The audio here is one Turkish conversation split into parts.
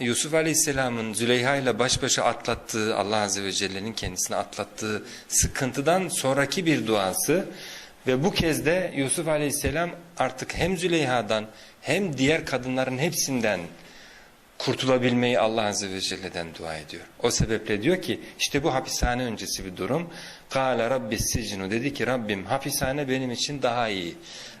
Yusuf Aleyhisselam'ın Züleyha ile baş başa atlattığı Allah Azze ve Celle'nin kendisine atlattığı sıkıntıdan sonraki bir duası. Ve bu kez de Yusuf Aleyhisselam artık hem Züleyha'dan hem diğer kadınların hepsinden kurtulabilmeyi Allah Azze ve Celle'den dua ediyor. O sebeple diyor ki işte bu hapishane öncesi bir durum. Kâle rabbis sicnu dedi ki Rabbim hapishane benim için daha iyi.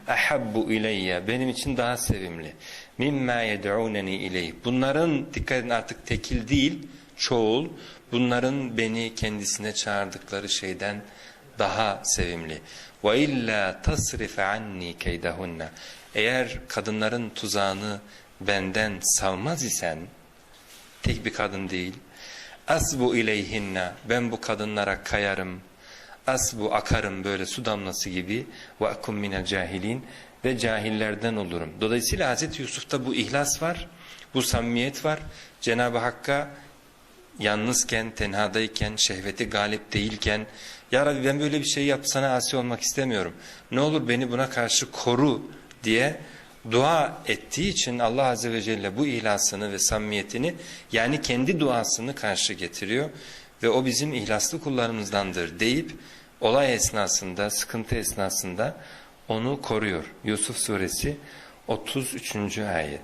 Ahabbu ileyye benim için daha sevimli. Mimma yed'uneni ileyh. Bunların dikkat edin artık tekil değil çoğul. Bunların beni kendisine çağırdıkları şeyden daha sevimli. Ve illa tasrif anni keydahunna. Eğer kadınların tuzağını benden salmaz isen tek bir kadın değil asbu ileyhinna ben bu kadınlara kayarım asbu akarım böyle su damlası gibi ve akum minel cahilin ve cahillerden olurum. Dolayısıyla Hazreti Yusuf'ta bu ihlas var, bu samimiyet var. Cenab-ı Hakk'a yalnızken, tenhadayken, şehveti galip değilken Ya Rabbi ben böyle bir şey yap sana asi olmak istemiyorum. Ne olur beni buna karşı koru diye dua ettiği için Allah Azze ve Celle bu ihlasını ve samimiyetini yani kendi duasını karşı getiriyor ve o bizim ihlaslı kullarımızdandır deyip olay esnasında, sıkıntı esnasında onu koruyor. Yusuf suresi 33. ayet.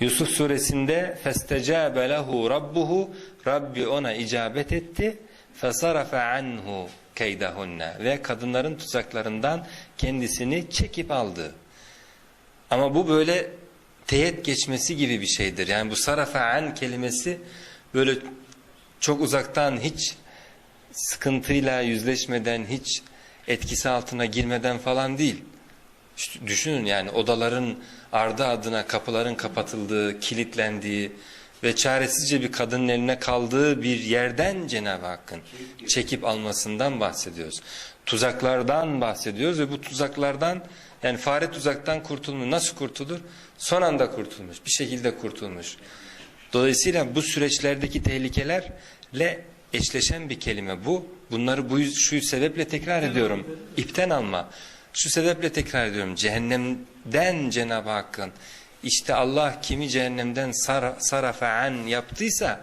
Yusuf suresinde festecabe lehu rabbuhu Rabbi ona icabet etti fesarafe anhu keydahunna ve kadınların tuzaklarından kendisini çekip aldı. Ama bu böyle teyit geçmesi gibi bir şeydir. Yani bu sarafe an kelimesi böyle çok uzaktan hiç sıkıntıyla yüzleşmeden hiç etkisi altına girmeden falan değil. Düşünün yani odaların ardı adına kapıların kapatıldığı, kilitlendiği ve çaresizce bir kadının eline kaldığı bir yerden Cenab-ı Hakk'ın çekip almasından bahsediyoruz. Tuzaklardan bahsediyoruz ve bu tuzaklardan yani fare tuzaktan kurtulmuş. Nasıl kurtulur? Son anda kurtulmuş. Bir şekilde kurtulmuş. Dolayısıyla bu süreçlerdeki tehlikelerle eşleşen bir kelime bu. Bunları bu şu sebeple tekrar ediyorum. İpten alma. Şu sebeple tekrar ediyorum. Cehennemden Cenab-ı Hakk'ın işte Allah kimi cehennemden sar, sarafa'an yaptıysa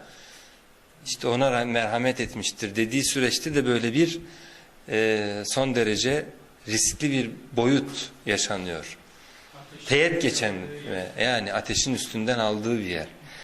işte ona merhamet etmiştir dediği süreçte de böyle bir e, son derece riskli bir boyut yaşanıyor. Teyit geçen ve yani ateşin üstünden aldığı bir yer.